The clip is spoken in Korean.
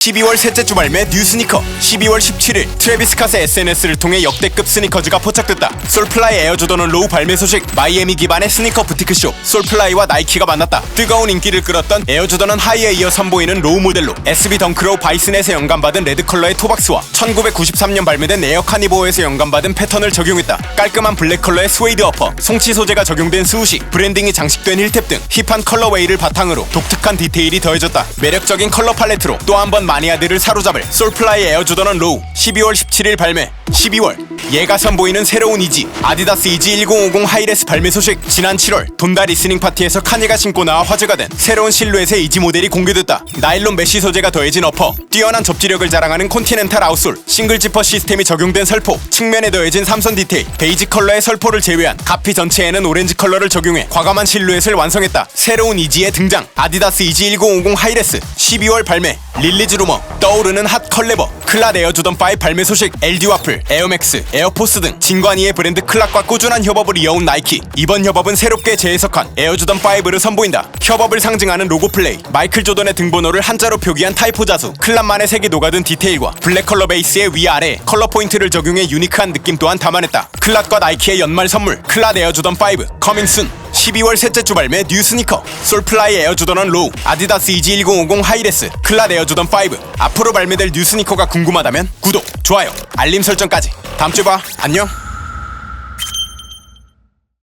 12월 셋째 주 발매 뉴 스니커 12월 17일 트래비스 캇의 SNS를 통해 역대급 스니커즈가 포착됐다. 솔플라이 에어조던은 로우 발매 소식 마이애미 기반의 스니커 부티크쇼. 솔플라이와 나이키가 만났다. 뜨거운 인기를 끌었던 에어조던은 하이에 이어 선보이는 로우 모델로 SB 덩크로우 바이슨에서 영감받은 레드 컬러의 토박스와 1993년 발매된 에어 카니보어에서 영감받은 패턴을 적용했다. 깔끔한 블랙 컬러의 스웨이드 어퍼 송치 소재가 적용된 스우시 브랜딩이 장식된 힐탭 등 힙한 컬러웨이를 바탕으로 독특한 디테일이 더해졌다. 매력적인 컬러 팔레트로 또한번 마니아들을 사로잡을 솔플라이 에어조던은 로우 12월 17일 발매 12월. 얘가 선보이는 새로운 이지 아디다스 이지 1050 하이레스 발매 소식. 지난 7월 돈다 리스닝 파티에서 카니가 신고 나와 화제가 된 새로운 실루엣의 이지 모델이 공개됐다. 나일론 메쉬 소재가 더해진 어퍼 뛰어난 접지력을 자랑하는 콘티넨탈 아웃솔 싱글 지퍼 시스템이 적용된 설포 측면에 더해진 삼선 디테일 베이지 컬러의 설포를 제외한 가피 전체에는 오렌지 컬러를 적용해 과감한 실루엣을 완성했다. 새로운 이지의 등장. 아디다스 이지 1050 하이레스 12월 발매. 릴리즈 루머 떠오르는 핫 컬레버 클랏 에어조던 5 발매 소식 LD 와플 에어맥스 에어포스 등 진관이의 브랜드 클락과 꾸준한 협업을 이어온 나이키. 이번 협업은 새롭게 재해석한 에어조던 5를 선보인다. 협업을 상징하는 로고 플레이 마이클 조던의 등번호를 한자로 표기한 타이포 자수 클락만의 색이 녹아든 디테일과 블랙 컬러 베이스의 위아래 컬러 포인트를 적용해 유니크한 느낌 또한 담아냈다. 클락과 나이키의 연말 선물 클락 에어조던 5 커밍 순 12월 셋째 주 발매 뉴 스니커 솔플라이 에어조던은 로우 아디다스 이지 1050 하이레스 클랏 에어조던 5 앞으로 발매될 뉴 스니커가 궁금하다면 구독, 좋아요, 알림 설정까지. 다음 주에 봐. 안녕